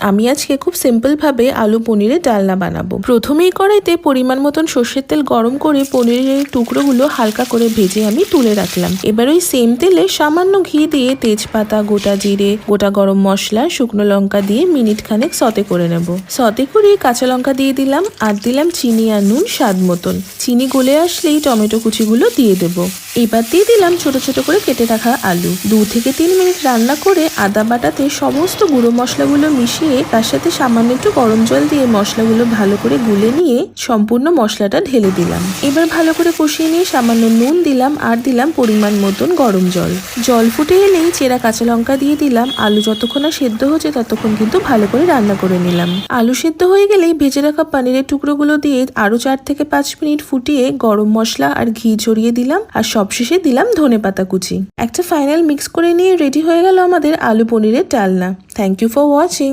আমি আজকে খুব সিম্পলভাবে আলু পনিরের ডালনা বানাবো। প্রথমেই কড়াইতে পরিমাণ মতন সর্ষের তেল গরম করে পনিরের টুকরোগুলো হালকা করে ভেজে আমি তুলে রাখলাম। এবার ওই সেম তেলে সামান্য ঘি দিয়ে তেজপাতা, গোটা জিরে, গোটা গরম মশলা, শুকনো লঙ্কা দিয়ে মিনিট খানেক সতে করে নেব। সতে করে কাঁচা লঙ্কা দিয়ে দিলাম আর দিলাম চিনি আর নুন স্বাদ মতন। চিনি গলে আসলেই টমেটো কুচিগুলো দিয়ে দেব। এবার দিয়ে দিলাম ছোট ছোট করে কেটে রাখা আলু। দু থেকে তিন মিনিট রান্না করে আদা বাটাতে সমস্ত গুঁড়ো মশলাগুলো মিশিয়ে তার সাথে সামান্য একটু গরম জল দিয়ে মশলাগুলো ভালো করে গুলে নিয়ে সম্পূর্ণ মশলাটা ঢেলে দিলাম। এবার ভালো করে কষিয়ে নিয়ে সামান্য নুন দিলাম আর দিলাম পরিমাণ মতন গরম জল। জল ফুটে এলেই চেরা কাঁচা লঙ্কা দিয়ে দিলাম। আলু যতক্ষণ না সেদ্ধ হচ্ছে ততক্ষণ কিন্তু ভালো করে রান্না করে নিলাম। আলু সেদ্ধ হয়ে গেলেই ভেজে রাখা পানিরের টুকরোগুলো দিয়ে আরও চার থেকে পাঁচ মিনিট ফুটিয়ে গরম মশলা আর ঘি ছড়িয়ে দিলাম আর সবশেষে দিলাম ধনে পাতা কুচি। একটা ফাইনাল মিক্স করে নিয়ে রেডি হয়ে গেল আমাদের আলু পনিরের ডালনা। Thank you for watching